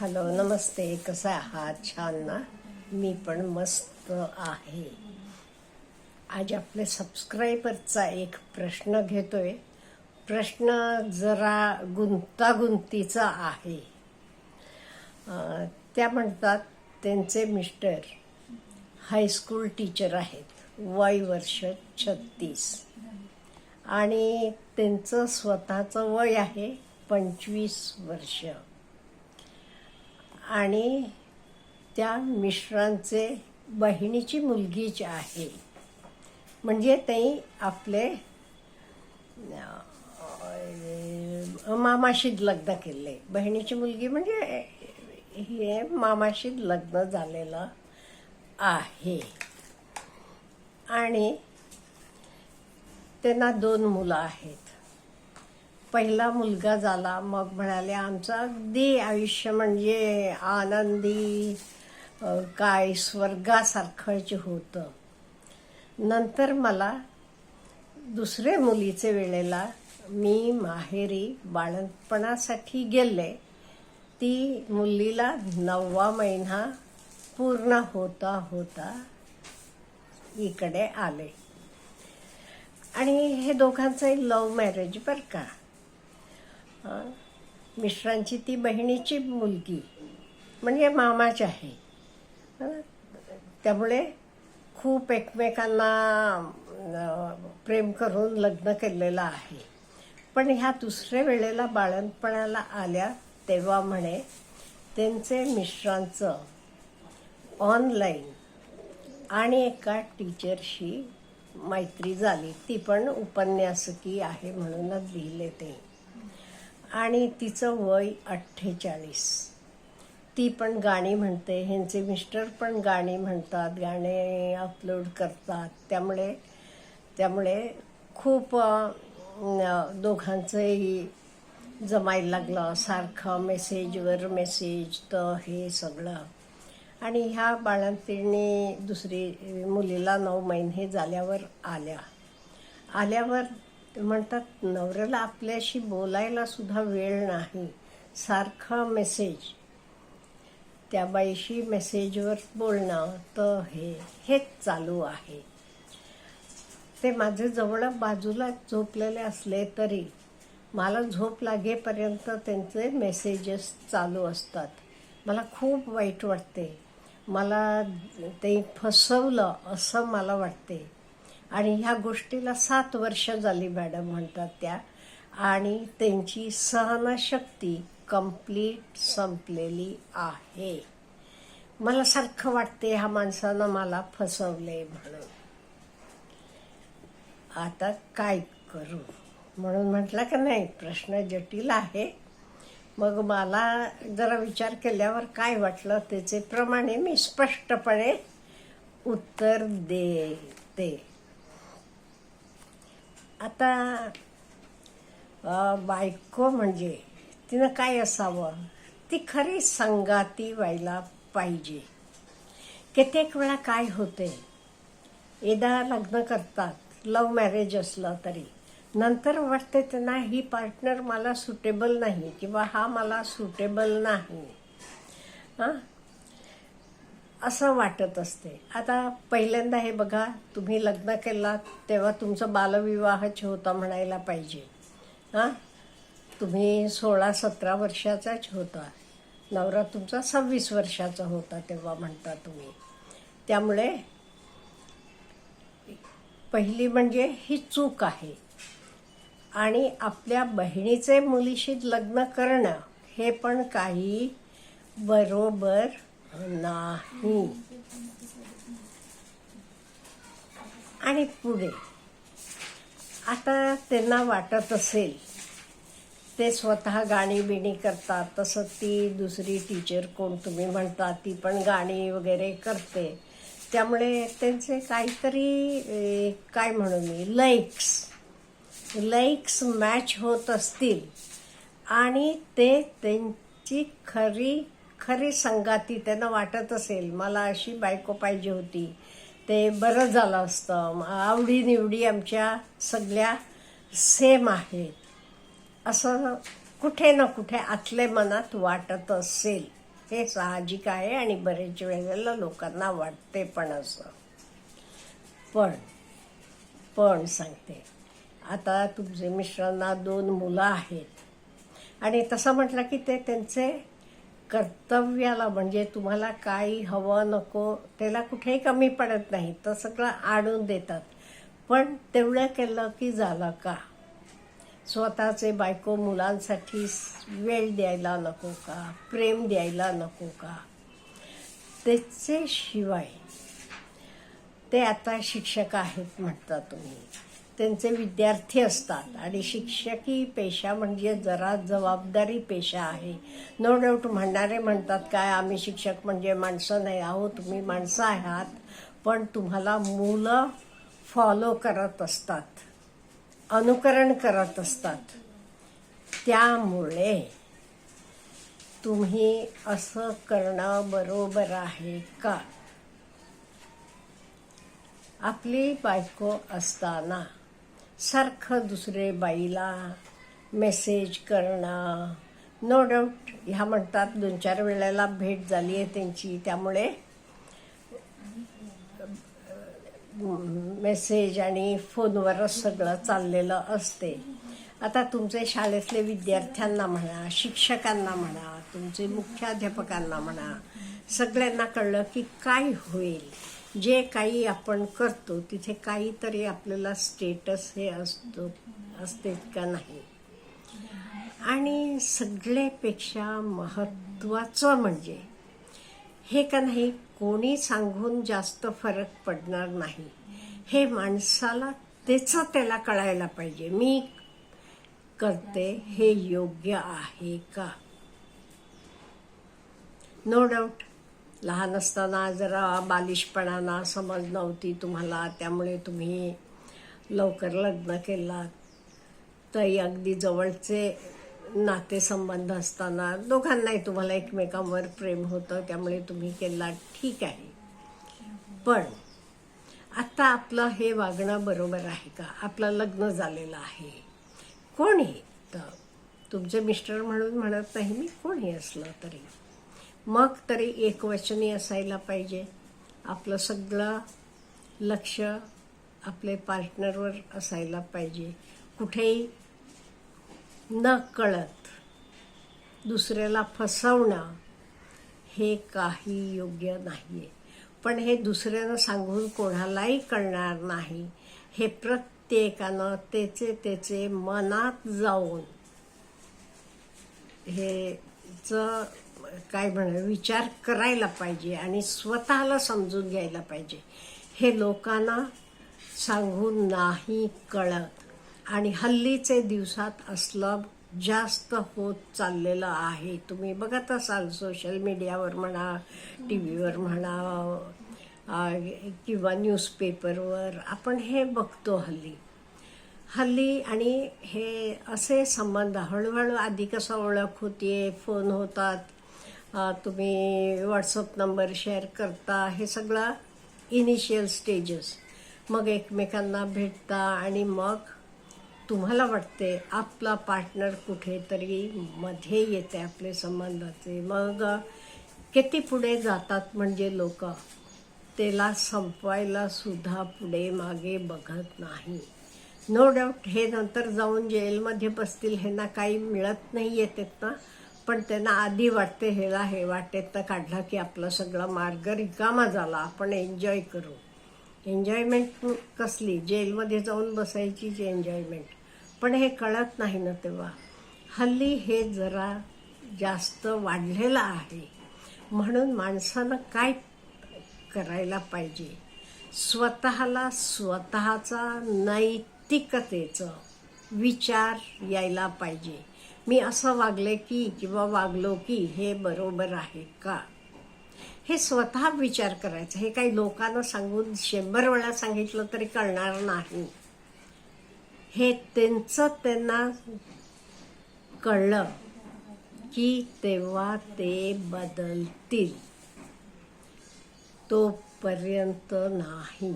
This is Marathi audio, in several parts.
हॅलो नमस्ते कसं आहात? छान ना? मी पण मस्त आहे. आज आपले सबस्क्रायबरचा एक प्रश्न घेतोय. प्रश्न जरा गुंतागुंतीचा आहे. त्या म्हणतात त्यांचे मिस्टर हायस्कूल टीचर आहेत. वय वर्ष छत्तीस. आणि त्यांचं स्वतःचं वय आहे पंचवीस वर्ष. आणि त्या मिश्रांचे बहिणीची मुलगीच आहे. म्हणजे ते आपले मामाशीत लग्न केले. बहिणीची मुलगी म्हणजे हे मामाशीत लग्न झालेलं आहे. आणि त्यांना दोन मुलं आहेत. पहिला मुलगा झाला मग म्हणाले आमचं अगदी आयुष्य म्हणजे आनंदी काय स्वर्गासारखंच होतं. नंतर मला दुसरे मुलीचे वेळेला मी माहेरी बाळणपणासाठी गेले. ती मुलीला नववा महिना पूर्ण होता होता इकडे आले. आणि हे दोघांचं लव्ह मॅरेज बरं का. हां? मिश्रांची ती बहिणीची मुलगी. म्हणजे मामाची आहे. त्यामुळे खूप एकमेकांना प्रेम करून लग्न केलेलं आहे. पण ह्या दुसऱ्या वेळेला बाळणपणाला आल्या तेव्हा म्हणे त्यांचे मिश्रांचं ऑनलाईन आणि एका टीचरशी मैत्री झाली. ती पण उपन्यासकी आहे म्हणूनच लिहिले ते. आणि तिचं वय अठ्ठेचाळीस. ती पण गाणी म्हणते. ह्यांचे मिस्टर पण गाणी म्हणतात. गाणे अपलोड करतात. त्यामुळे त्यामुळे खूप दोघांचंही जमायला लागलं. सारखं मेसेजवर मेसेज तर हे सगळं. आणि ह्या बाळंतिणी दुसरी मुलीला नऊ महिने झाल्यावर आल्या. आल्यावर ते म्हणतात नवऱ्याला आपल्याशी बोलायला सुद्धा वेळ नाही. सारखा मेसेज. त्या बाईशी मेसेजवर बोलणं तर हे हेच चालू आहे. ते माझे जवळ बाजूला झोपलेले असले तरी मला झोप लागेपर्यंत त्यांचे मेसेजेस चालू असतात. मला खूप वाईट वाटते. मला ते फसवलं असं मला वाटते. आणि ह्या गोष्टीला सात वर्ष झाली मॅडम म्हणतात त्या. आणि त्यांची सहनशक्ती कंप्लीट संपलेली आहे. मला सारखं वाटते ह्या माणसानं मला फसवले म्हणून. आता काय करू? म्हणून म्हटलं का नाही प्रश्न जटिल आहे. मग मला जरा विचार केल्यावर काय वाटलं त्याचे प्रमाणे मी स्पष्टपणे उत्तर देते. आता बायको म्हणजे तिनं काय असावं? ती खरी संगाती व्हायला पाहिजे. कित्येक वेळा काय होते? एकदा लग्न करतात लव्ह मॅरेज असलं तरी. नंतर वाटते त्यांना ही पार्टनर मला सुटेबल नाही किंवा हा मला सुटेबल नाही. हां असं वाटत असते. आता पहिल्यांदा हे बघा तुम्ही लग्न केलात तेव्हा तुमचं बालविवाहच होता म्हणायला पाहिजे. हां? तुम्ही सोळा सतरा वर्षाचाच होता. नवरा तुमचा सव्वीस वर्षाचा होता तेव्हा म्हणता तुम्ही. त्यामुळे पहिली म्हणजे ही चूक आहे. आणि आपल्या बहिणीचे मुलीशी लग्न करणं हे पण काही बरोबर नाही. आणि पुढे. आता त्यांना वाटत असेल ते स्वतः गाणी बिणी करतात तसं ती दुसरी टीचर कोण तुम्ही म्हणता ती पण गाणी वगैरे करते. त्यामुळे त्यांचे काहीतरी काय म्हणू मी लाईक्स लाईक्स मॅच होत असतील. आणि ते त्यांची खरी खरी संगाती त्यांना वाटत असेल मला अशी बायको पाहिजे होती. ते बरं झालं असतं. आवडीनिवडी आमच्या सगळ्या सेम आहेत. असं कुठे ना कुठे आतले मनात वाटत असेल. हे साहजिक आहे आणि बरेच वेळेला लोकांना वाटते पण असं. पण पण सांगते. आता तुमचे मिस्टरांना दोन मुलं आहेत. आणि तसं म्हटलं की ते त्यांचे कर्तव्याला म्हणजे तुम्हाला काही हवं नको त्याला कुठेही कमी पडत नाही. तर सगळं आणून देतात. पण तेवढं केलं की झालं का? स्वतःचे बायको मुलांसाठी वेळ द्यायला नको का? प्रेम द्यायला नको का? त्याचे शिवाय ते आता शिक्षक आहेत म्हणता तुम्ही. त्यांचे विद्यार्थी असतात. आणि शिक्षकी पेशा म्हणजे जरा जबाबदारी पेशा आहे. नो डाऊट म्हणणारे म्हणतात काय आम्ही शिक्षक म्हणजे माणसं नाही आहो तुम्ही माणसं आहात पण तुम्हाला मुलं फॉलो करत असतात अनुकरण करत असतात. त्यामुळे तुम्ही असं करणं बरोबर आहे का? आपली बायको असताना सारखं दुसरे बाईला मेसेज करणं. नो डाऊट ह्या म्हणतात दोन चार वेळेला भेट झाली आहे त्यांची. त्यामुळे मेसेज आणि फोनवरच सगळं चाललेलं असते. आता तुमचे शाळेतले विद्यार्थ्यांना म्हणा शिक्षकांना म्हणा तुमचे मुख्याध्यापकांना म्हणा सगळ्यांना कळलं की काय होईल. जे काही आपण करतो तिथे काहीतरी आपल्याला स्टेटस हे असतो असते का नाही. आणि सगळ्यापेक्षा महत्त्वाचं म्हणजे हे का नाही कोणी सांगून जास्त फरक पडणार नाही. हे माणसाला त्याचं त्याला कळायला पाहिजे. मी करते हे योग्य आहे का? नो डाऊट लहान असताना जरा बालिशपणाना समज नव्हती तुम्हाला त्यामुळे तुम्ही लवकर लग्न केलात. तरी अगदी जवळचे नातेसंबंध असताना दोघांनाही तुम्हाला एकमेकांवर प्रेम होतं त्यामुळे तुम्ही केला ठीक आहे. पण आत्ता आपलं हे वागणं बरोबर आहे का? आपलं लग्न झालेलं आहे. कोणी तर तुमचे मिस्टर म्हणून म्हणत नाही मी कोणी असलं तरी? मग तरी एकवचनी असायला पाहिजे. आपलं सगळं लक्ष आपले पार्टनरवर असायला पाहिजे. कुठेही न कळत दुसऱ्याला फसवणं हे काही योग्य नाही आहे पण हे दुसऱ्यानं सांगून कोणालाही कळणार नाही. हे प्रत्येकानं त्याचे त्याचे मनात जाऊन हे च काय म्हणा विचार करायला पाहिजे आणि स्वतःला समजून घ्यायला पाहिजे. हे लोकांना सांगून नाही कळत. आणि हल्लीचे दिवसात असलं जास्त होत चाललेलं आहे. तुम्ही बघत असाल सोशल मीडियावर म्हणा टी व्हीवर म्हणा किंवा न्यूजपेपरवर आपण हे बघतो हल्ली. हल्ली आणि हे असे संबंध हळूहळू आधी कसं ओळख होतीये फोन होतात तुम्ही व्हॉट्सअप नंबर शेअर करता हे सगळं इनिशियल स्टेजेस मग एकमेकांना भेटता आणि मग तुम्हाला वाटते आपला पार्टनर कुठेतरी मध्ये येते आपले संबंधाचे. मग किती पुढे जातात म्हणजे लोक? त्याला संपवायला सुद्धा पुढे मागे बघत नाही. नो डाऊट हे नंतर जाऊन जेलमध्ये बसतील ह्यांना काही मिळत नाही येतात ना. पण त्यांना आधी वाटते ह्याला हे वाटेत काढला की आपला सगळा मार्ग रिकामा झाला. आपण एन्जॉय करू. एन्जॉयमेंट कसली? जेलमध्ये जाऊन बसायची जी एन्जॉयमेंट पण हे कळत नाही ना तेव्हा. हल्ली हे जरा जास्त वाढलेलं आहे. म्हणून माणसानं काय करायला पाहिजे? स्वतःला स्वतःचा नैतिकतेचं विचार यायला पाहिजे. मी असं वागले की किंवा वागलो की हे बरोबर आहे का? हे स्वतः विचार करायचा. हे काही लोकांना सांगून शंभर वेळा सांगितलं तरी कळणार नाही. हे त्यांचं त्यांना कळलं की तेव्हा ते बदलतील. तोपर्यंत नाही.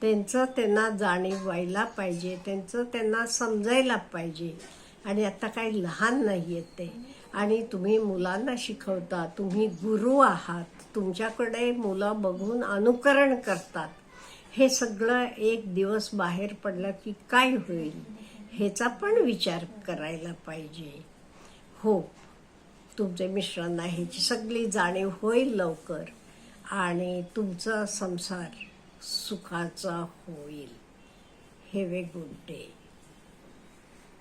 त्यांचं त्यांना जाणीव व्हायला पाहिजे. त्यांचं त्यांना समजायला पाहिजे. आणि आता काही लहान नाही आहेत ते. आणि तुम्ही मुलांना शिकवता तुम्ही गुरु आहात तुमच्याकडे मुलं बघून अनुकरण करतात. हे सगळं एक दिवस बाहेर पडलं की काय होईल? ह्याचा पण विचार करायला पाहिजे. हो तुमचे मिश्रांना ह्याची सगळी जाणीव होईल लवकर आणि तुमचा संसार सुखाचा होईल. हे वे गुड डे